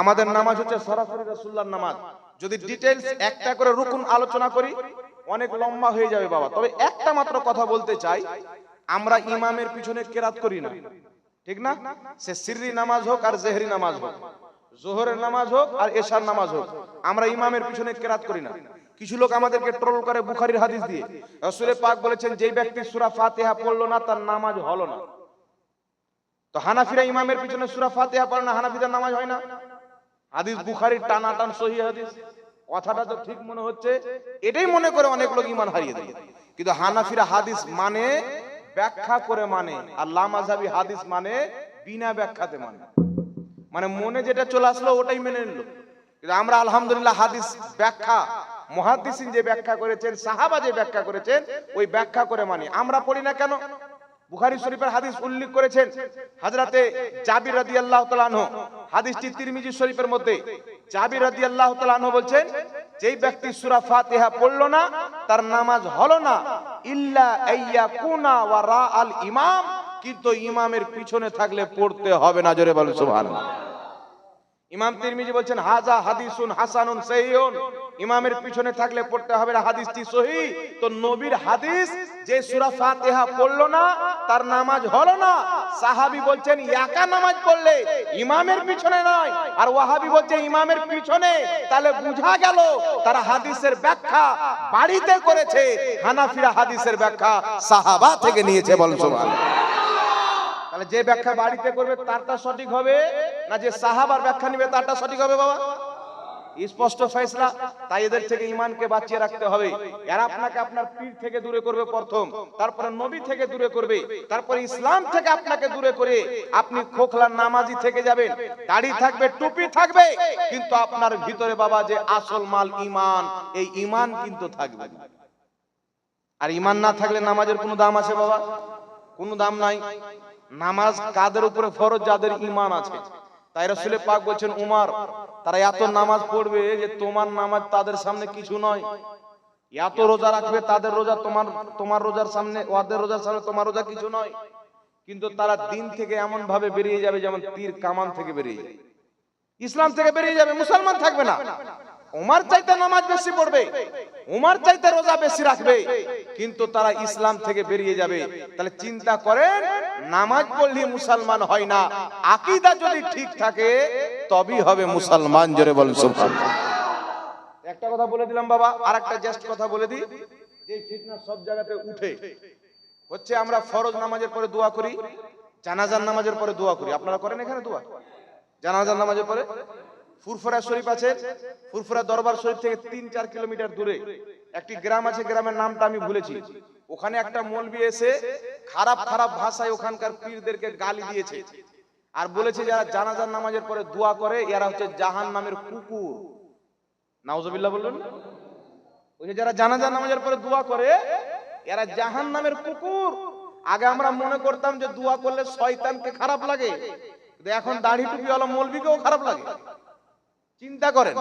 আমাদের নামাজ হচ্ছে সরাসরি রাসূলুল্লাহর নামাজ। যদি ডিটেলস একটা করে রুকুন আলোচনা করি অনেক লম্বা হয়ে যাবে বাবা। তবে একটা মাত্র কথা বলতে চাই আমরা ইমামের পিছনে কেরাত করি না। ঠিক না? সে সিররি নামাজ হোক আর জেহরি নামাজ হোক। জোহরের নামাজ হোক আর এশার নামাজ হোক আমরা ইমামের পিছনে কেরাত করি না। কিছু লোক আমাদেরকে ট্রোল করে বুখারীর হাদিস দিয়ে। রাসূলের পাক বলেছেন যেই ব্যক্তি সুরা ফাতিহা পড়ল না তার নামাজ হলো না। তো হানাফিরা ইমামের পিছনে সুরা ফাতিহা পড়ে না হানাফিদের নামাজ হয় না? হাদিস বুখারীর টানা টান সহি হাদিস। কথাটা তো ঠিক মনে হচ্ছে, এটাই মনে করে অনেক লোক ইমান হারিয়ে দেয়। কিন্তু হানাফিরা হাদিস মানে ব্যাখ্যা করে মানে আর লামাজাবি হাদিস মানে বিনা ব্যাখ্যাতে মানে। মানে মনে যেটা চলে আসলো, ওটাই মেনে নিল। কিন্তু আমরা আলহামদুলিল্লাহ হাদিস ব্যাখ্যা, মহাদিসিন যে ব্যাখ্যা করেছেন, সাহাবা যে ব্যাখ্যা করেছেন, ওই ব্যাখ্যা করে মানি। আমরা পড়ি না কেন? বুখারী শরীফের হাদিস উল্লেখ করেছেন হাজরাতে জাবির রাদি আল্লাহ তালানহ হাদিসটি তিরমিজি শরীফের মধ্যে। জাবির রাদি আল্লাহ তালানহ বলছেন, যেই ব্যক্তি সুরা ফাতিহা পড়ল না, তার নামাজ হলো না। ইল্লা আইয়াকুনা ওয়া রাআল ইমাম, কিন্তু ইমামের পিছনে থাকলে পড়তে হবে না, জোরে বলে সুবহানাল্লাহ। ইমাম তিরমিজি বলছেন, হাজা হাদিসুন হাসানুন সহিহুন। ইমামের পিছনে থাকলে পড়তে হবে না হাদিসটি সহি। তো নবীর হাদিস যে সূরা ফাতিহা পড়ল না, তার নামাজ হলো না। সাহাবী বলছেন, একা নামাজ পড়লে ইমামের পিছনে নয়। আর ওয়াহাবি বলছে, ইমামের পিছনে? তাহলে বুঝা গেল, তারা হাদিসের ব্যাখ্যা বাড়িতে করেছে। হানাফিরা হাদিসের ব্যাখ্যা সাহাবা থেকে নিয়েছে সুবহানাল্লাহ। তাহলে যে ব্যাখ্যা বাড়িতে করবে, তারটা সঠিক হবে? না যে সাহাবার ব্যাখ্যা নিবে তারটা সঠিক হবে বাবা? স্পষ্ট ফয়সলা, তাই এদের থেকে ইমানকে বাঁচিয়ে রাখতে হবে। এরা আপনাকে আপনার পীর থেকে দূরে করবে প্রথম, তারপরে নবী থেকে দূরে করবে, তারপরে ইসলাম থেকে আপনাকে দূরে করে আপনি খোখলা নামাজি থেকে যাবেন। দাড়ি থাকবে, টুপি থাকবে, কিন্তু আপনার ভিতরে বাবা যে আসল মাল ইমান এই ইমান কিন্তু থাকবে আর ইমান না থাকলে নামাজের কোনো দাম আছে বাবা? কোনো দাম নাই। নামাজ কাদের উপরে ফরজ? যাদের ইমান আছে। তাই রসুলে পাক বলছেন, উমার, তারা এত নামাজ পড়বে যে তোমার নামাজ তাদের সামনে কিছু নয়। এত রোজা রাখবে তাদের রোজা তোমার তোমার রোজার সামনে, ওদের রোজার সামনে তোমার রোজা কিছু নয়। কিন্তু তারা দিন থেকে এমন ভাবে বেরিয়ে যাবে যেমন তীর কামান থেকে বেরিয়ে যাবে। ইসলাম থেকে বেরিয়ে যাবে, মুসলমান থাকবে না। উমার চাইতে নামাজ বেশি পড়বে, উমার চাইতে রোজা বেশি রাখবে, কিন্তু তারা ইসলাম থেকে বেরিয়ে যাবে। তাহলে চিন্তা করেন, নামাজ পড়লে মুসলমান হয় না। আকীদা যদি ঠিক থাকে, তবেই হবে মুসলমান, জোরে বলেন সুবহানাল্লাহ। একটা কথা বলে দিলাম বাবা আর একটা জাস্ট কথা বলে দিই। যে ফিতনা সব জায়গাতে উঠে, হচ্ছে আমরা ফরজ নামাজের পরে দোয়া করি, জানাজার নামাজের পরে দোয়া করি। আপনারা করেন এখানে দোয়া? জানাজার নামাজের পরে? ফুরফুরা শরীফ আছে। ফুরফুরা দরবার শরীফ থেকে তিন, চার কিলোমিটার দূরে। একটি গ্রাম আছে, গ্রামের নামটা আমি ভুলেছি। ওখানে একটা মলবি এসে খারাপ খারাপ ভাষায় ওখানকার পীরদেরকে গালি দিয়েছে। আর বলেছে যারা জানাজার নামাজের পরে দোয়া করে, এরা হচ্ছে জাহান নামের কুকুর। নাউজুবিল্লাহ বললেন ওই যে যারা জানাজার নামাজের পরে দোয়া করে, এরা জাহান নামের কুকুর। আগে আমরা মনে করতাম যে দোয়া করলে শয়তানকে খারাপ লাগে। এখন দাড়ি টুপিওয়ালা মৌলবিকেও খারাপ লাগে। চিন্তা করেন।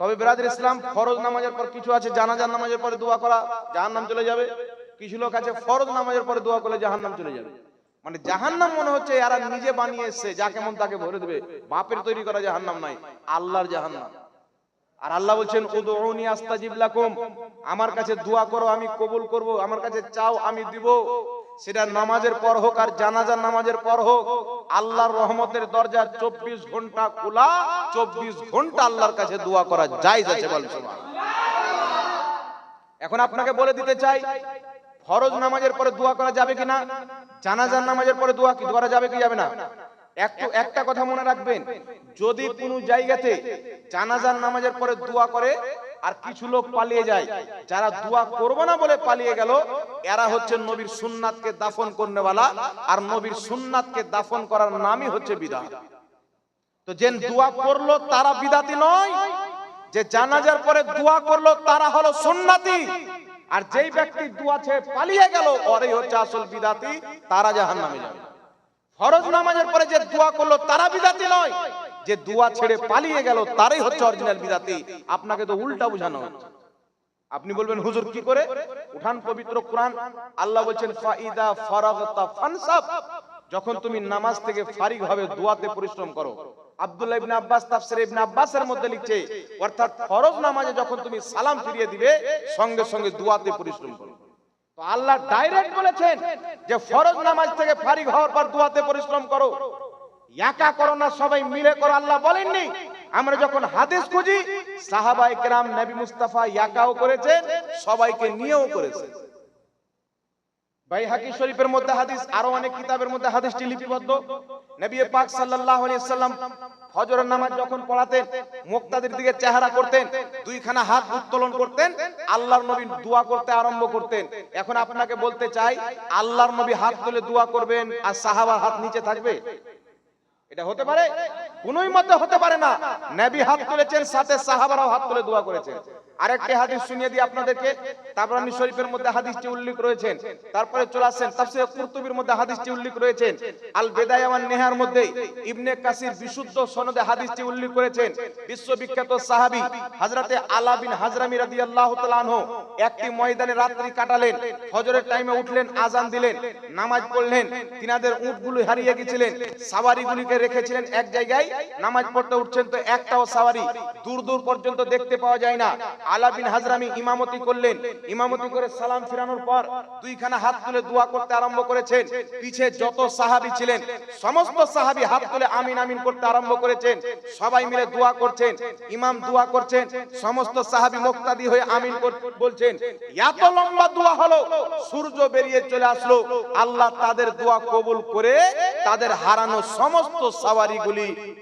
তবে বিরাদের ইসলাম ফরজ নামাজের পর কিছু আছে, জানাজার নামাজের পরে দোয়া করা, জাহান্নাম চলে যাবে। কিছু লোক আছে, ফরজ নামাজের পরে দোয়া করলে জাহান্নাম চলে যাবে। মানে জাহান্নাম মনে হচ্ছে এরা নিজে বানিয়ে এসছে যাকে মন তাকে ভরে দেবে। বাপের তৈরি করা জাহান্নাম নাই, আল্লাহর জাহান্নাম। আর আল্লাহ বলছেন, উদউনি আস্তাজিব লাকুম। আমার কাছে দোয়া করো, আমি কবুল করব, আমার কাছে চাও, আমি দিব। সেটা নামাজের পর হোক আর জানাজার নামাজের পর হোক, আল্লাহর রহমতের দরজা চব্বিশ ঘণ্টা খোলা, চব্বিশ ঘণ্টা আল্লাহর কাছে দোয়া করা যায় যাচ্ছে এখন আপনাকে বলে দিতে চাই, ফরজ নামাজের পরে দোয়া করা যাবে কিনা, জানাজার নামাজের পরে দোয়া কি করা যাবে কি যাবে না? একটু একটা কথা মনে রাখবেন, যদি কোনো জায়গাতে জানাজার নামাজের পরে দোয়া করে আর কিছু লোক পালিয়ে যায়। যারা দোয়া করব না বলে পালিয়ে গেল, এরা হচ্ছে নবীর সুন্নাতকে দাফন করনেওয়ালা, আর নবীর সুন্নাতকে দাফন করার নামই হচ্ছে বিদাত তো যে দোয়া করল তারা বিদাতি নয়, যে জানাজার পরে দোয়া করল তারা হলো সুন্নাতি আর যেই ব্যক্তি দোয়া ছেড়ে পালিয়ে গেল, ওরাই হচ্ছে আসল বিদাতি তারা জাহান্নামে যাবে। ফরজ নামাজের পরে যে দোয়া করল তারা বিদাতি নয় যে দোয়া ছেড়ে পালিয়ে গেল, তারাই হচ্ছে অরিজিনাল বিদাতি। আপনাকে তো উল্টা বোঝানো হচ্ছে। আপনি বলবেন, হুজুর, কি করে? উঠান পবিত্র কোরআন। আল্লাহ বলছেন, ফাইদা ফারাগতা ফানসাব। যখন তুমি নামাজ থেকে ফারিগ হবে, দোয়াতে পরিশ্রম করো। আব্দুল্লাহ ইবনে আব্বাস তাফসীর ইবনে আব্বাসের মধ্যে লিখছে, অর্থাৎ ফরজ নামাজে যখন তুমি সালাম ফিরিয়ে দিবে, সঙ্গে সঙ্গে দোয়াতে পরিশ্রম করো। তো আল্লাহ ডাইরেক্ট বলেছেন যে, ফরজ নামাজ থেকে ফারিগ হওয়ার পর দোয়াতে পরিশ্রম করো। একা করো না, সবাই মিলে করো, আল্লাহ বলেননি। আমরা যখন হাদিস খুঁজি, সাহাবায়ে কেরাম নবী মুস্তাফা একাও করেছেন সবাইকে নিয়েও বাইহাকি শরীফের মধ্যে হাদিস, আরও অনেক কিতাবের মধ্যে হাদিসটি লিপিবদ্ধ। নবী পাক সাল্লাল্লাহু আলাইহি সাল্লাম নামাজ যখন পড়াতেন, মুক্তাদের দিকে চেহারা করতেন, দুইখানা হাত উত্তোলন করতেন, আল্লাহর নবী দোয়া করতে আরম্ভ করতেন। এখন আপনাকে বলতে চাই, আল্লাহর নবী হাত তুলে দোয়া করবেন আর সাহাবার হাত নিচে থাকবে? এটা হতে পারে? কোনোই মতে হতে পারে না। নবী হাত তুলেছেন, সাথে সাহাবারাও হাত তুলে দোয়া করেছেন। আরেকটি হাদিস শুনিয়ে দিই আপনাদেরকে। তাবরানি শরীফের মধ্যে হাদিসটি উল্লেখ রয়েছেন। তারপরে চলে আসেন তাফসীর কুরতুবির মধ্যে হাদিসটি উল্লেখ রয়েছেন। আল বেদায়া ওয়ান নেহার মধ্যে ইবনে কাসির বিশুদ্ধ সনদে হাদিসটি উল্লেখ করেছেন। বিশ্ববিখ্যাত সাহাবী হযরতে আলা বিন হাজরামি রাদিয়াল্লাহু তাআলা আনহু একটি ময়দানে রাত্রি কাটালেন, ফজরের টাইমে উঠলেন আজান দিলেন, নামাজ পড়লেন, তিনাদের উটগুলো হারিয়ে গিয়েছিলেন সাওয়ারিগুলিকে রেখেছিলেন এক জায়গায় নামাজ পড়তে উঠছেন তো একটাও সাওয়ারি দূর দূর পর্যন্ত দেখতে পাওয়া যায় না। আলা বিন হাজরামি ইমামতি করলেন। ইমামতি করে সালাম ফিরানোর পর দুইখানা হাত তুলে দোয়া করতে আরম্ভ করেছেন। পিছে যত সাহাবী ছিলেন, সমস্ত সাহাবী হাত তুলে আমিন আমিন করতে আরম্ভ করেছেন। সবাই মিলে দোয়া করছেন, ইমাম দোয়া করছেন, সমস্ত সাহাবী মুক্তাদি হয়ে আমিন বলছেন, এত লম্বা দোয়া হলো, সূর্য বেরিয়ে চলে আসলো। আল্লাহ তাদের দোয়া কবুল করে তাদের হারানো সমস্ত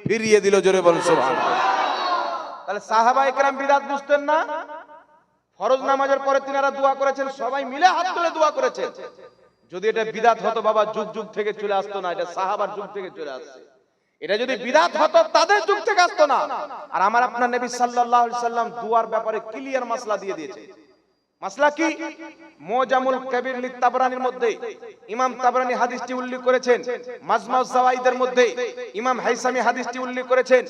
ফিরিয়ে দিল জোরে তাহলে সাহাবা একরাম বুঝতেন না? ফরজ নামাজের পরে তিনারা দোয়া করেছেন, সবাই মিলে হাত তুলে দোয়া করেছেন। যদি এটা বিদাত হতো, বাবা, যুগ যুগ থেকে চলে আসতো না, এটা সাহাবার যুগ থেকে চলে আসছে। এটা যদি বিদাত হতো, তাদের যুগ থেকে আসতো না। আর আমার আপনার নবী সাল্লাল্লাহু আলাইহি সাল্লাম দুয়ার ব্যাপারে ক্লিয়ার মাসলা দিয়ে দিয়েছে। মাসলা কি? মোজামুল কবির তাবরানির মধ্যে। ইমাম তাবরানি হাদিসটি উল্লেখ করেছেন। মাজমাউজ জাওয়াইদের মধ্যে। ইমাম হাইসামি হাদিসটি উল্লেখ করেছেন।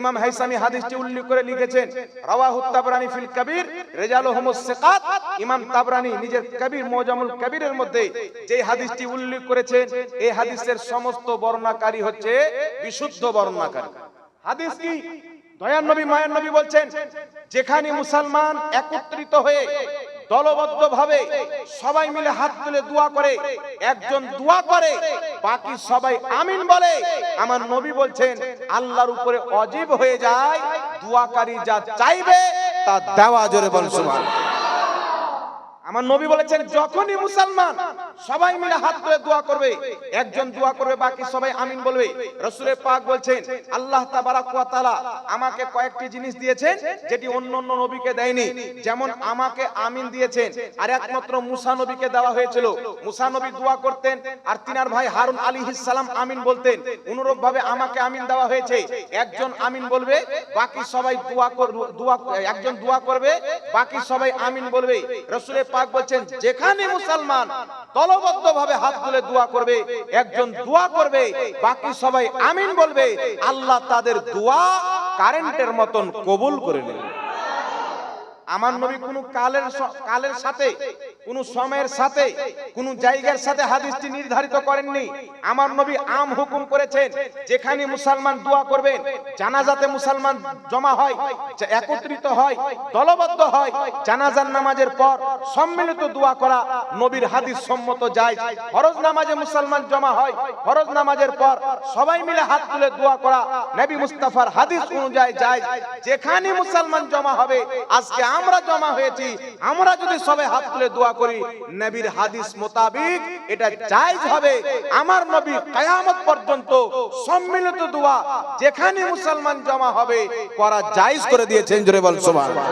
ইমাম হাইসামি হাদিসটি উল্লেখ করে লিখেছেন, রাওয়াহু তাবরানি ফিল কবির, রিজালুহুমুস সিকাত। ইমাম তাবরানি নিজের কবির, মোজামুল কবিরের মধ্যে যে হাদিসটি উল্লেখ করেছেন, এই হাদিসের সমস্ত বর্ণনাকারী হচ্ছে বিশুদ্ধ বর্ণনাকারী হাদিস কি? দয়ার নবী, মায়ের নবী বলছেন, যেখানে মুসলমান একত্রিত হয়ে দলবদ্ধ ভাবে সবাই মিলে হাত তুলে দোয়া করে, একজন দোয়া করে, বাকি সবাই আমিন বলে। আমার নবী বলছেন, আল্লাহর উপরে অজীব হয়ে যায়, দোয়াকারী যা চাইবে তা দেওয়া জোরে বল সুবহানাল্লাহ। আমার নবী বলেছেন, যখনই মুসলমান সবাই মিলে হাত তুলে দোয়া করবে, একজন দোয়া করবে, বাকি সবাই আমিন বলবে। রসুলের পাক বলছেন, আল্লাহ তাবারাক আমাকে কয়েকটি জিনিস দিয়েছেন যেটি অন্য অন্য নবীকে দেয়নি। যেমন আমাকে আমিন দিয়েছেন, আর একমাত্র মুসা নবীকে দেওয়া হয়েছিল। মুসা নবী দোয়া করতেন, আর তিনার ভাই হারুন আলাইহিস সালাম আমিন বলতেন। অনুরূপ ভাবে আমাকে আমিন দেওয়া হয়েছে। একজন আমিন বলবে, বাকি সবাই দোয়া দোয়া, একজন দোয়া করবে, বাকি সবাই আমিন বলবে। রসুলের পাক বলছেন, যেখানে মুসলমান দলবদ্ধ ভাবে হাত তুলে দোয়া করবে, একজন দোয়া করবে, বাকি সবাই আমিন বলবে, আল্লাহ তাদের দোয়া কারেন্টের মতন কবুল করে নেবে। আমার নবী কোন কালের কালের সাথে কোন সময়ের সাথে, কোন জায়গার সাথে হাদিসটি নির্ধারিত করেননি। আমার নবী আম হুকুম করেছেন, যেখানে মুসলমান দোয়া করবেন, জানাজাতে মুসলমান জমা হয় একত্রিত হয়, দলবদ্ধ হয়, জানাজার নামাজের পর সম্মিলিত দোয়া করা নবীর হাদিস সম্মত যায়। ফরজ নামাজে মুসলমান জমা হয়, ফরজ নামাজের পর সবাই মিলে হাত তুলে দোয়া করা নবী মুস্তাফার হাদিস অনুযায়ী যায়। যেখানে মুসলমান জমা হবে, আজকে আমরা জমা হয়েছি, আমরা যদি সবাই হাত তুলে দোয়া করি, নবীর হাদিস মোতাবিক এটা জায়েজ হবে। আমার নবী কিয়ামত পর্যন্ত সম্মিলিত দোয়া যেখানে মুসলমান জমা হবে, করা জায়েজ করে দিয়েছেন, জোরে বল, সুবহানাল্লাহ।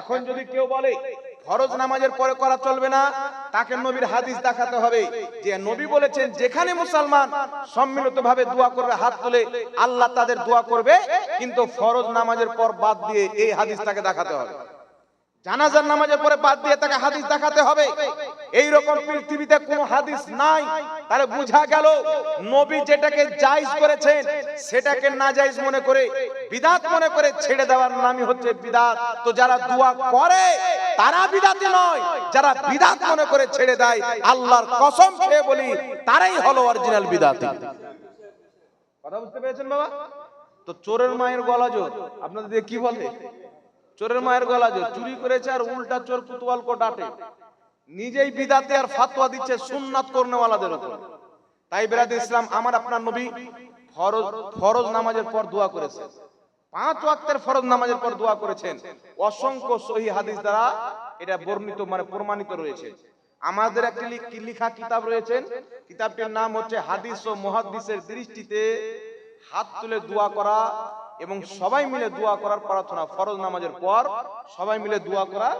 এখন যদি কেউ বলে, ফরজ নামাজের পরে করা চলবে না, তাকে নবীর হাদিস দেখাতে হবে। যে নবী বলেছেন, যেখানে মুসলমান সম্মিলিত ভাবে দোয়া করবে, হাত তুলে, আল্লাহ তাদের দোয়া করবে, কিন্তু ফরজ নামাজের পর বাদ দিয়ে এই হাদিস তাকে দেখাতে হবে। জানাজার নামাজের পরে বাদ দিয়ে তাকে হাদিস দেখাতে হবে। এই রকম পৃথিবীতে কোনো হাদিস নাই। তাহলে বোঝা গেল নবী যেটাকে জায়েজ করেছেন, সেটাকে না জায়েজ মনে করে, বিদাত মনে করে ছেড়ে দেওয়ার নামই হচ্ছে বিদাত। তো যারা দোয়া করে, তারা বিদাতি নয়। যারা বিদাত মনে করে ছেড়ে দেয়, আল্লাহর কসম খেয়ে বলি, তারাই হলো অরিজিনাল বিদাতি। কথা বুঝতে পেরেছেন বাবা? তো চোরের মায়ের গলা জোর। আপনাদের কি বলে? চোরের মায়ের গলা জোর চুরি করেছে আর উল্টা চোর কুতুয়াল কো ডাটে। নিজেই বিদাতে আর ফাতোয়া দিচ্ছে সুন্নাত করনেওয়ালাদের উপর। তাই বেরাদ ইসলাম আমার আপনার নবী ফরজ ফরজ নামাজের পর দোয়া করেছেন পাঁচ ওয়াক্তের ফরজ নামাজের পর দোয়া করেছেন। অসংখ্য সহি হাদিস দ্বারা এটা বর্ণিত মানে প্রমাণিত রয়েছে। আমাদের একটি লিখা কিতাব রয়েছেন কিতাবটির নাম হচ্ছে হাদিস ও মুহাদ্দিসের দৃষ্টিতে হাত তুলে দোয়া করা এবং সবাই মিলে দোয়া করার প্রার্থনা ফরজ নামাজের পর সবাই মিলে দোয়া করা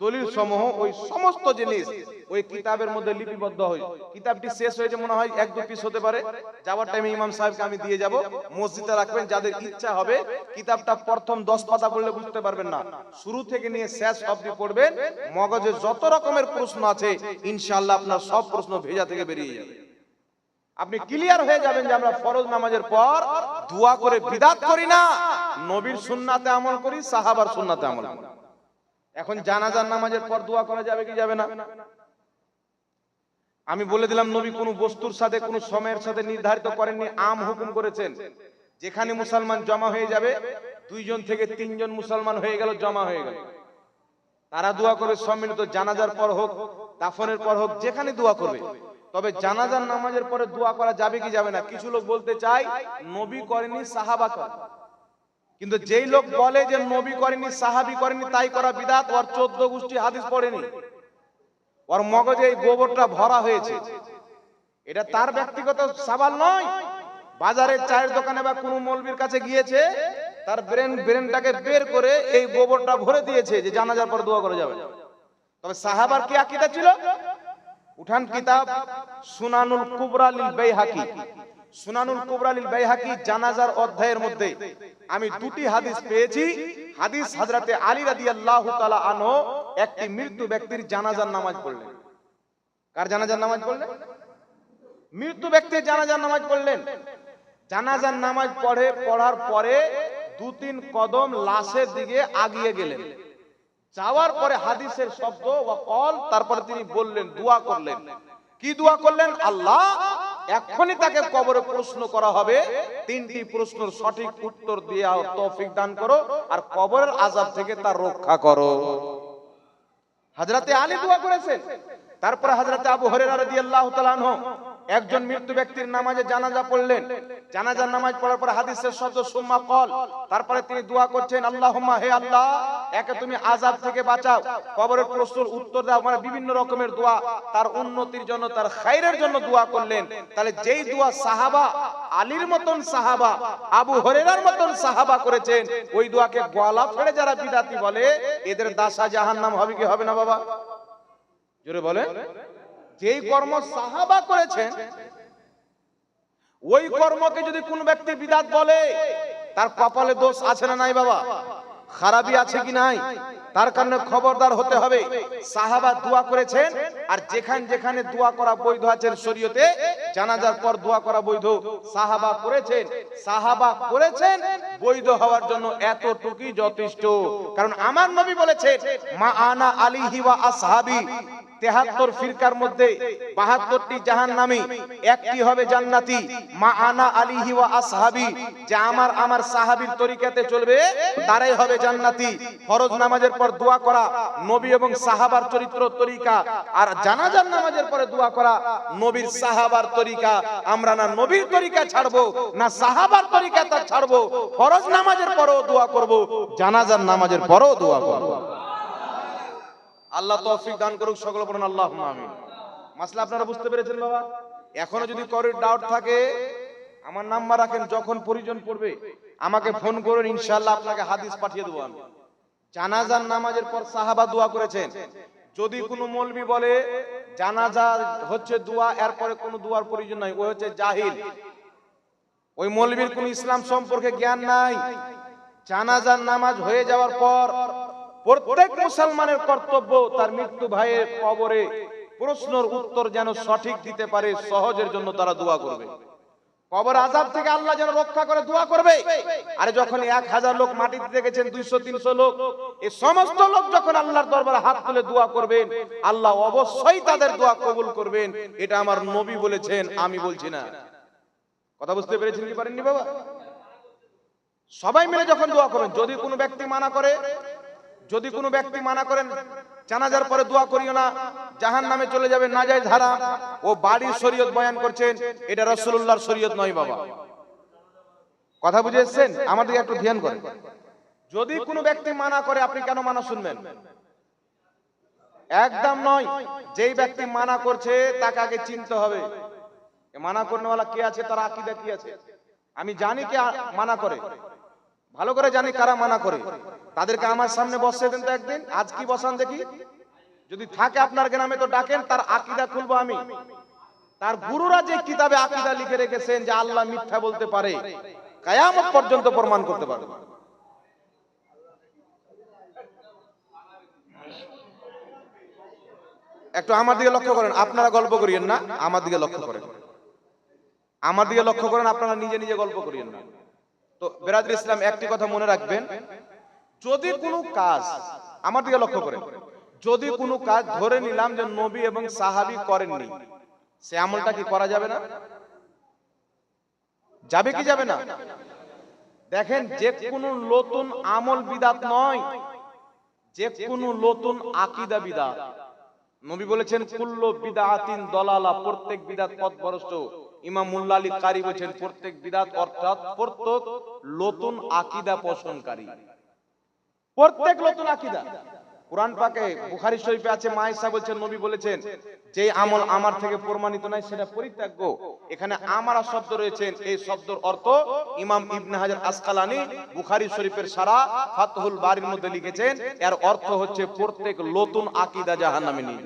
দলিল সমূহ ওই সমস্ত জিনিস ওই কিতাবের মধ্যে লিপিবদ্ধ হয় কিতাবটি শেষ হয়েছে মনে হয় এক দু পিস হতে পারে যাওয়ার টাইমে ইমাম সাহেবকে আমি দিয়ে যাব মসজিদে রাখবেন যাদের ইচ্ছা হবে কিতাবটা প্রথম দশ পাতা পড়লে বুঝতে পারবেন না। শুরু থেকে নিয়ে শেষ অবধি পড়বেন মগজে যত রকমের প্রশ্ন আছে ইনশাআল্লাহ আপনার সব প্রশ্ন ভেজা থেকে বেরিয়ে যাবে। আপনি ক্লিয়ার হয়ে যাবেন যে আমরা ফরজ নামাজের পর দোয়া করে বিদাত করি না নবীর সুন্নাতে আমল করি সাহাবার সুন্নাতে আমল করি। এখন জানাজার নামাজের পর দোয়া করা যাবে কি যাবে না? আমি বলে দিলাম নবী কোন বস্তুর সাথে কোন সময়ের সাথে নির্ধারিত করেননি আম হুকুম করেছেন। যেখানে মুসলমান জমা হয়ে যাবে দুইজন থেকে তিনজন মুসলমান হয়ে গেল জমা হয়ে গেল। তারা দোয়া করে সম্মিলিত জানাজার পর হোক দাফনের পর হোক যেখানে দোয়া করবে। তবে জানাজার নামাজের পরে দোয়া করা যাবে কি যাবে না? কিছু লোক বলতে চাই নবী করেনি সাহাবা করে। কিন্তু যেই লোক বলে যে নবী করেনি সাহাবি করেনি তাই করা বিদাত। ওর চোদ্দ গোষ্ঠী হাদিস পড়েনি। ওর মগজে এই গোবরটা ভরা হয়েছে। এটা তার ব্যক্তিগত সাবাল নয়। বাজারের চায়ের দোকানে বা কোনো মৌলবির কাছে গিয়েছে তার ব্রেন ব্রেনটাকে বের করে এই গোবরটা ভরে দিয়েছে যে জানাজার পর দোয়া করা যাবে। তবে সাহাবার কি আকীদা ছিল? উঠান কিতাব সুনানুল কুবরা লিল বাইহাকি। সুনানুল কুবরা লিল বাইহাকি জানাজার অধ্যায়ের মধ্যে। আমি দুটি হাদিস পেয়েছি। হাদিস হযরতে আলী রাদিয়াল্লাহু তাআলা আনহু একটি মৃত্যু ব্যক্তির জানাজার নামাজ পড়লেন। কার জানাজার নামাজ পড়লেন? মৃত্যু ব্যক্তির জানাজার নামাজ পড়লেন। জানাজার নামাজ পড়ে, পড়ার পরে দু তিন কদম লাশের দিকে আগিয়ে গেলেন। যাওয়ার পরে হাদিসের শব্দ কল, তারপরে তিনি বললেন, দোয়া করলেন। কি দোয়া করলেন? আল্লাহ এখনই তাকে কবরে প্রশ্ন করা হবে। তিনটি প্রশ্নের সঠিক উত্তর দিয়ে তৌফিক দান করো আর কবরের আজাব থেকে তার রক্ষা করো। হাজরাতে আলী দোয়া করেছেন? তারপরে হাজরাতে আবু হরেরা রাদিয়াল্লাহু তাআলা একজন মৃত্যু ব্যক্তির নামাজে জানাজা পড়লেন। জানাজার নামাজ পড়ার পরে হাদিসের শব্দ সুম্মা কল। তারপরে তিনি দোয়া করছেন, আল্লাহুম্মা, হে আল্লাহ, একে তুমি আযাব থেকে বাঁচাও। কবরের প্রশ্নের উত্তর দাও মানে বিভিন্ন রকমের দোয়া। তার উন্নতির জন্য, তার খাইরের জন্য দোয়া করলেন। তাহলে যেই দোয়া সাহাবা, আলীর মতন সাহাবা, আবু হরেরার মতন সাহাবা করেছেন, ওই দোয়াকে গলা ফেড়ে যারা বিদাতি বলে, এদের দাসা জাহান্নাম হবে কি হবে না বাবা? জোরে বলে যেই কর্ম সাহাবা করেছেন ওই কর্মকে যদি কোন ব্যক্তি বিদাত বলে তার কপালে দোষ আছে না নাই বাবা? আছে কি নাই? তার কারণে খবরদার হতে হবে। সাহাবা দোয়া করেছেন আর যেখান যেখানে দোয়া করা বৈধ আছেন শরীয়তে জানাজার পর দোয়া করা বৈধ। সাহাবা করেছেন সাহাবা করেছেন বৈধ হওয়ার জন্য এতটুকুই যথেষ্ট। কারণ আমার নবী বলেছেন মা আনা আলিহি ওয়া আসহাবি। তেহাত্তর ফিরকার মধ্যে বাহাত্তরটি জাহান নামি একটি হবে জান্নাতি, মা আনা আলিহি ওয়া আসহাবি, যে আমার আমার সাহাবীর তরিকাতে চলবে, তারাই হবে জান্নাতি। ফরজ নামাজের পর দোয়া করা, নবী এবং সাহাবার চরিত্র তরিকা, আর জানাজার নামাজের পরে দোয়া করা, নবীর সাহাবার তরিকা। আমরা না নবীর তরিকা ছাড়বো, না সাহাবার তরিকা তা ছাড়বো, ফরজ নামাজের পরেও দোয়া করব, জানাজার নামাজের পরেও দোয়া করব। আল্লাহ তৌফিক দান করুক সকল পড়ুন আল্লাহ আমিন। মাসলা আপনারা বুঝতে পেরেছেন বাবা? এখনও যদি করের ডাউট থাকে, আমার নাম্বার রাখেন, যখন প্রয়োজন পড়বে, আমাকে ফোন করুন, ইনশাআল্লাহ আপনাকে হাদিস পাঠিয়ে দেবো আমি। জানাজার নামাজের পর সাহাবা দোয়া করেছেন। যদি কোনো মৌলবি বলে, জানাজা হচ্ছে দোয়া, এরপরে কোনো দোয়ার প্রয়োজন নাই ওই হচ্ছে জাহিল। ওই মৌলবীর কোন ইসলাম সম্পর্কে জ্ঞান নাই। জানাজার নামাজ হয়ে যাওয়ার পর প্রত্যেক মুসলমানের কর্তব্য তার মৃত্যু ভাইয়ের কবরে প্রশ্নের উত্তর যেন সঠিক দিতে পারে, সহজের জন্য তারা দোয়া করবে। কবর আজাব থেকে আল্লাহ যেন রক্ষা করে, দোয়া করবে। আরে যখন এক হাজার লোক মাটিতে দেখেছেন, দুইশো, তিনশো লোক এই সমস্ত লোক যখন আল্লাহর দরবারে হাত তুলে দোয়া করবেন, আল্লাহ অবশ্যই তাদের দোয়া কবুল করবেন। এটা আমার নবী বলেছেন, আমি বলছি না। কথা বুঝতে পেরেছেন কি পারেননি বাবা? সবাই মিলে যখন দোয়া করবেন, যদি কোনো ব্যক্তি মানা করে যদি কোনো ব্যক্তি মানা করেন, জানাজার পরে দোয়া করিও না জাহান নামে চলে যাবে না যায় ধারা ও বাড়ির শরীয়ত বয়ান করছেন, এটা রসুল্লাহর শরীয়ত নয় বাবা। কথা বুঝে এসছেন? আমাদের একটু ধ্যান করেন। যদি কোনো ব্যক্তি মানা করে, আপনি কেন মানা শুনবেন? একদম নয়, যেই ব্যক্তি মানা করছে, তাকে আগে চিনতে হবে। মানা করনেওয়ালা কে আছে? তার আকিদা কি আছে? আমি জানি কে মানা করে। ভালো করে জানি কারা মানা করে। তাদেরকে আমার সামনে বসে দেন তো একদিন। আজ কি বসান দেখি? যদি থাকে আপনার গ্রামে তো ডাকেন, তার আকিদা খুলবো আমি। তার গুরুরা যে কিতাবে আকিদা লিখে রেখেছেন, যে আল্লাহ মিথ্যা বলতে পারে, কায়ামত পর্যন্ত প্রমাণ করতে পারবে। একটু আমার দিকে লক্ষ্য করেন। আপনারা গল্প করিয়েন না, আমার দিকে লক্ষ্য করেন। আমার দিকে লক্ষ্য করেন, আপনারা নিজে নিজে গল্প করিয়েন না। তো বেরাদুল ইসলাম একটি কথা মনে রাখবেন, যদি কোনো কাজ আমার দিকে লক্ষ্য করেন যদি কোনো কাজ ধরে নিলাম যে নবী এবং সাহাবি করেননি, সে আমলটা কি করা যাবে না? যাবে কি যাবে না? দেখেন, যে কোনো নতুন আমল বিদাত নয়, যে কোনো নতুন আকিদা বিদাত। নবী বলেছেন, কুল্ল বিদাতিন দলালা প্রত্যেক বিদাত পথ ভ্রষ্ট ইমাম কারি বলেছেন, প্রত্যেক বিদাত অর্থাৎ প্রত্যেক নতুন আকিদা পোষণকারী। প্রত্যেক নতুন আকিদা। কোরআন পাকে বুখারী শরীফে আছে বলছেন, নবী বলেছেন, যে আমল আমার থেকে প্রমাণিত নাই, সেটা পরিত্যাগ্য এখানে আমারা শব্দ রয়েছেন এই শব্দের অর্থ ইমাম ইবনে হাজার আসকালানি বুখারি শরীফের সারা ফাতহুল বাড়ির মধ্যে লিখেছেন, এর অর্থ হচ্ছে প্রত্যেক নতুন আকিদা জাহান্নামে নিয়ে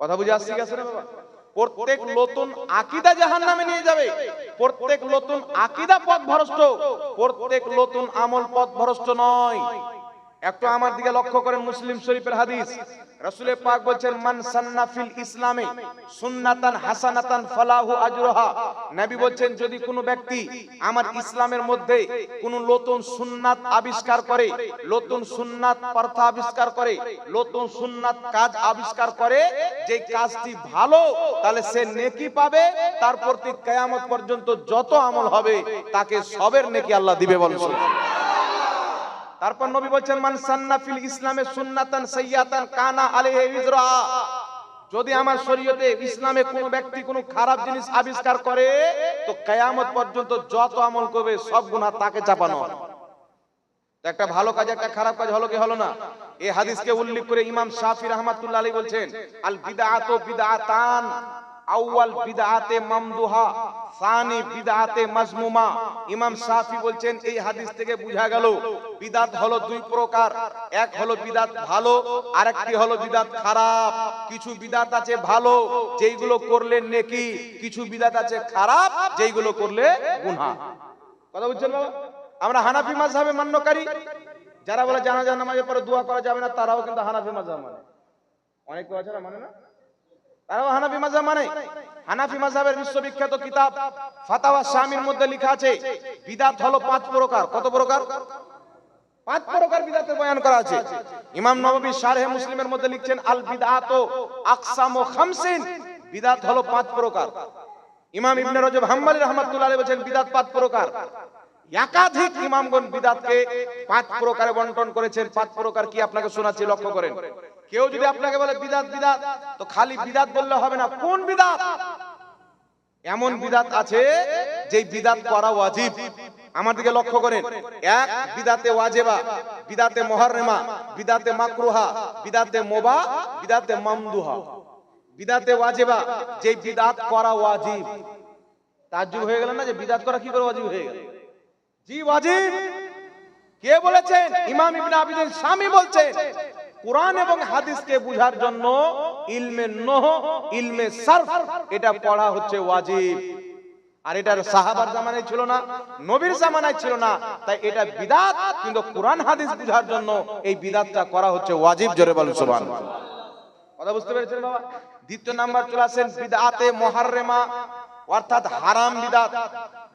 কথা বুঝে আসছি গেছে না বাবা? প্রত্যেক নতুন আকিদা জাহান নামে নিয়ে যাবে। প্রত্যেক নতুন আকিদা পথ ভ্রষ্ট প্রত্যেক নতুন আমল পথ ভ্রষ্ট নয়। একটু আমার দিকে লক্ষ্য করেন মুসলিম শরীফের হাদিস। রাসূলের পাক বলছেন, মান সান্না ফিল ইসলামে সুন্নাতান হাসানাতান ফালাহু আজরুহা। নবী বলছেন, যদি কোনো ব্যক্তি আমার ইসলামের মধ্যে কোনো নতুন সুন্নাত আবিষ্কার করে, নতুন সুন্নাত প্রথা আবিষ্কার করে, নতুন সুন্নাত কাজ আবিষ্কার করে, যে কাজটি ভালো, তাহলে সে নেকি পাবে। তার প্রতি কিয়ামত পর্যন্ত যত আমল হবে, তাকে সবের নেকি আল্লাহ দিবে বলেন সুবহানাল্লাহ। তারপর নবী বলছেন, মান সান্না ফিল ইসলামে সুন্নাতান সাইয়াতান কানা আলাইহি ইজরা যদি আমার শরীয়তে ইসলামে কোনো ব্যক্তি কোনো খারাপ জিনিস আবিষ্কার করে, তো কিয়ামত পর্যন্ত যত আমল করবে, সব গুনাহ তাকে চাপানো। একটা ভালো কাজ, একটা খারাপ কাজ হলো কি, হলো না? এই হাদিসকে উল্লেখ করে ইমাম শাফি রহমাতুল্লাহ আলাইহি বলছেন, আল বিদআতু বিদআতান। আউয়াল বিদআতে মামদুহা, সানি বিদআতে মাজমুমা। ইমাম শাফি বলছেন, এই হাদিস থেকে বোঝা গেল হলো দুই প্রকার। এক হলো ভালো, আরেকটি হলো খারাপ। কিছু আছে ভালো, যেইগুলো করলে নেকি। কিছু বিদাত আছে খারাপ, যেইগুলো করলে গুনাহ। কথা বুঝছেন আমরা হানাফি মাযহাবে মান্যকারী। যারা বলে জানাজা নামাজের পরে দোয়া করা যাবে না, তারাও কিন্তু হানাফি মাযহাব মানে। আছে না মানে না? তারাও হানাফি মাযহাব মানে। হানাফি মাযহাবের বিশ্ববিখ্যাত কিতাব ফাতাওয়া শামির মধ্যে লেখা আছে, বিদাত হলো পাঁচ প্রকার। কত প্রকার? পাঁচ প্রকার বিদাতের বয়ান করা আছে। ইমাম নববী শারহে মুসলিমের মধ্যে লিখছেন, আল বিদআত আকসামু খামসিন। বিদাত হলো পাঁচ প্রকার। ইমাম ইবনে রজব হাম্বলি রাহমাতুল্লাহ আলাইহি বলেন বিদাত পাঁচ প্রকার। একাধিক ইমামগণ বিদাতকে পাঁচ প্রকারে বন্টন করেছেন। পাঁচ প্রকার কি আপনাকে শোনাচ্ছি, লক্ষ্য করেন। কেউ যদি আপনাকে বলে বিদাত বিদাত, তো খালি বিদাত বললে হবে না। কোন বিদাত? এমন বিদাত আছে যে বিদাত করা ওয়াজিব। আমার দিকে লক্ষ্য করেন। এক, বিদাতে ওয়াজেবা, বিদাতে মুহাররমা, বিদাতে মাকরুহা, বিদাতে মোবা, বিদাতে মামদুহা। বিদাতে ওয়াজেবা যে বিদাত করা ওয়াজিব। তাজ্জুব হয়ে গেল না যে বিদাত করা কি করে ওয়াজিব হয়ে গেল? জি, ওয়াজিব। কে বলেছেন? ইমাম ইবনে আবিদিন স্বামী বলছেন। কোরআন এবং হাদিসকে বুঝার জন্য ইলমে নহ, ইলমে সার্ফ, এটা পড়া হচ্ছে ওয়াজিব। আর এটার সাহাবার জামানায় ছিল না, নবীর জামানায় ছিল না, তাই এটা বিদাত, কিন্তু কোরআন, হাদিস বুঝার জন্য এই বিদাতটা করা হচ্ছে ওয়াজিব, জোরে বলুন, সুবহানাল্লাহ। কথা বুঝতে পেরেছেন বাবা? দ্বিতীয় নাম্বার চলে আসেন বিদআতে মুহাররেমা, অর্থাৎ হারাম বিদাত।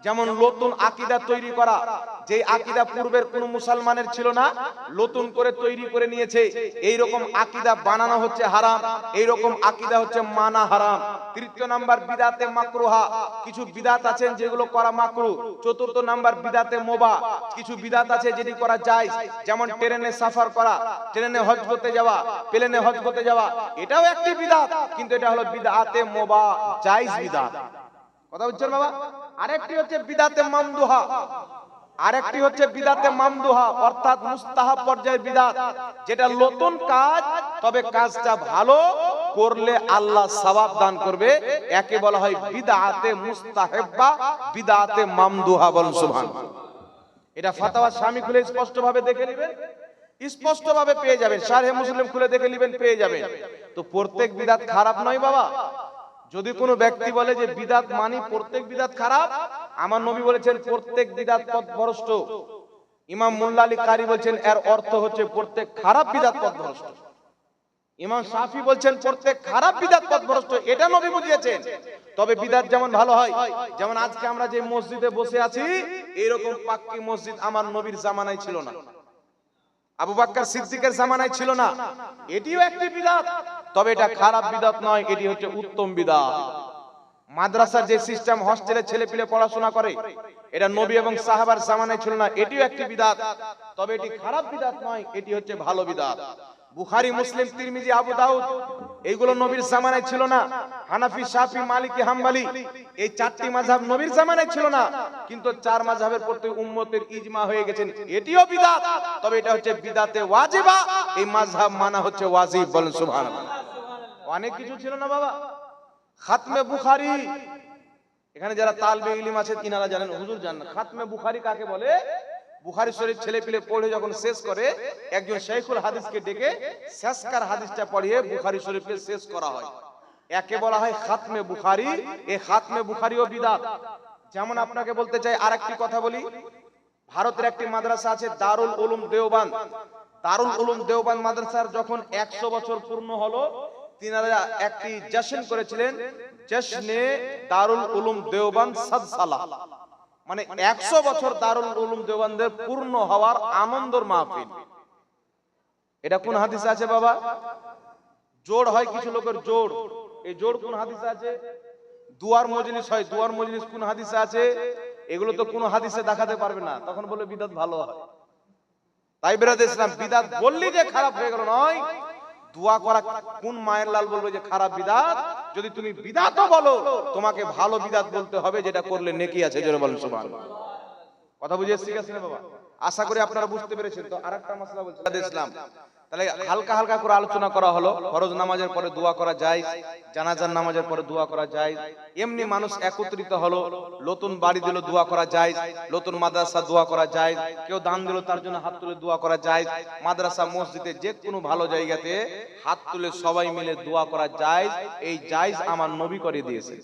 যেমন নতুন আকিদা তৈরি করা যে আকিদা পূর্বের কোন মুসলমানের ছিল না, নতুন করে তৈরি করে নিয়েছে। এই রকম আকিদা বানানো হচ্ছে হারাম এই রকম আকিদা হচ্ছে মানা হারাম। তৃতীয় নাম্বার, বিদাতে মাকরুহা। কিছু বিদাত আছেন যেগুলো করা মাকরু। চতুর্থ নাম্বার, বিদাতে মোবা। কিছু বিদাত আছে যেটি করা যায় যেমন ট্রেনে সাফার করা, ট্রেনে হজ করতে যাওয়া, প্লেনে হজ করতে যাওয়া, এটাও একটি বিদাত, কিন্তু এটা হলো বিদাতে মোবা, জায়েজ বিদাত। কথা বুঝছেন বাবা? আরেকটি হচ্ছে বিদাতে মামদুহা। আরেকটি হচ্ছে বিদাতে মামদুহা, অর্থাৎ মুস্তাহাব পর্যায়ের বিদাত, যেটা নতুন কাজ, তবে কাজটা ভালো করলে আল্লাহ সওয়াব দান করবে। একে বলা হয় বিদাতে মুস্তাহেব্বা, বিদাতে মামদুহা বলুন সুবহানাল্লাহ। এটা ফাতাওয়া স্বামী খুলে স্পষ্ট ভাবে দেখে নেবেন। স্পষ্ট ভাবে পেয়ে যাবেন। সারহে মুসলিম খুলে দেখে নেবেন, পেয়ে যাবেন। তো প্রত্যেক বিদাত খারাপ নয় বাবা। যদি কোনো ব্যক্তি বলে যে বিদাত মানি প্রত্যেক বিদাত খারাপ, আমার নবী বলেছেন প্রত্যেক বিদাত পথভ্রষ্ট ইমাম মোল্লা আলী কারি বলছেন, এর অর্থ হচ্ছে প্রত্যেক খারাপ বিদাত পথভ্রষ্ট ইমাম শাফি বলছেন, প্রত্যেক খারাপ বিদাত পথভ্রষ্ট এটা নবী বুঝিয়েছেন। তবে বিদাত যেমন ভালো হয়, যেমন আজকে আমরা যে মসজিদে বসে আছি, এইরকম পাক্কি মসজিদ আমার নবীর জামানায় ছিল না। আবু বাক্কার সিদ্দিকের জামানায় ছিল না। এটিও একটি বিদাত। তবে এটা খারাপ বিদাত নয়, এটি হচ্ছে উত্তম বিদাত। মাদ্রাসার যে সিস্টেম হস্টেলে ছেলে পিলে পড়াশোনা করে, এটা নবী এবং সাহাবার জামানায় ছিল না, এটিও একটি বিদাত। তবে এটি খারাপ বিদাত নয়, এটি হচ্ছে ভালো বিদাত। বুখারী, মুসলিম, তিরমিজি, আবু দাউদ, এইগুলো নবীর জামানায় ছিল না। হানাফি, শাফি, মালিকি, হাম্বলি, এই চারটি মাযহাব নবীর জামানায় ছিল না। কিন্তু চার মাযহাবের প্রতি উম্মতের ইজমা হয়ে গেছেন এটিও বিদাত, তবে এটা হচ্ছে বিদাতে ওয়াজিবা। এই মাযহাব মানা হচ্ছে ওয়াজিব বলেন, সুবহানাল্লাহ। অনেক কিছু ছিল না বাবা। খাতমে বুখারি, এখানে যারা তালবে ইলিম আছে, তিনারা জানেন, হুজুর জানেন। খাতমে বুখারী কাকে বলে? বুখারী শরীফ ছেলে পিলে পড়ে যখন শেষ করে, একজন শেখুল হাদিসকে ডেকে শেষকার হাদিসটা পড়িয়ে বুখারী শরীফকে শেষ করা হয়। একে বলা হয় খাতমে বুখারী এই খাতমে বুখারীও বিদাত। যেমন আপনাকে বলতে চাই, আরেকটি কথা বলি। ভারতের একটি মাদ্রাসা আছে দারুল উলুম দেওবান। দারুল উলুম দেওবান মাদ্রাসার যখন একশো বছর পূর্ণ হলো, তিনারা একটি জশ্ন করেছিলেন জশ্নে দারুল উলুম দেওবান সাদসালা। মানে একশো বছর দারুল উলুম দেওবানদের পূর্ণ হওয়ার আনন্দর মাহফিল। এটা কোন হাদিসে আছে বাবা? জোড় হয় কিছু লোকের জোড় এই জোড় কোন হাদিসে আছে? দুয়ার মজলিস হয় দুয়ার মজলিস কোন হাদিসে আছে? এগুলো তো কোন হাদিসে দেখাতে পারবে না তখন বলে বিদাত ভালো হয়। তাই বেরাদ ইসলাম বিদাত বললি যে খারাপ হয়ে গেল নয় দোয়া করা কোন মায়ের লাল বলবে যে খারাপ বিদাত? যদি তুমি বিদাতও বলো, তোমাকে ভালো বিদাত বলতে হবে যেটা করলে নেকি আছে, জোরে বলেন সুবহান কথা বুঝে এসছি বাবা? আশা করি আপনারা বুঝতে পেরেছেন। তো আরেকটা মশলা বলছি। ইসলাম। তাহলে হালকা হালকা করে আলোচনা করা হলো। ফরজ নামাজের পরে দোয়া করা যায়, জানাজার নামাজের পরে দোয়া করা যায়। এমনি মানুষ একত্রিত হলো, নতুন বাড়ি দিল দোয়া করা যায়, নতুন মাদ্রাসা দোয়া করা যায়, কেউ দান দিল তার জন্য হাত তুলে দোয়া করা যায়, মাদ্রাসা, মসজিদে যে কোনো ভালো জায়গাতে হাত তুলে সবাই মিলে দোয়া করা যায়, এই জায়জ আমার নবী করে দিয়েছে।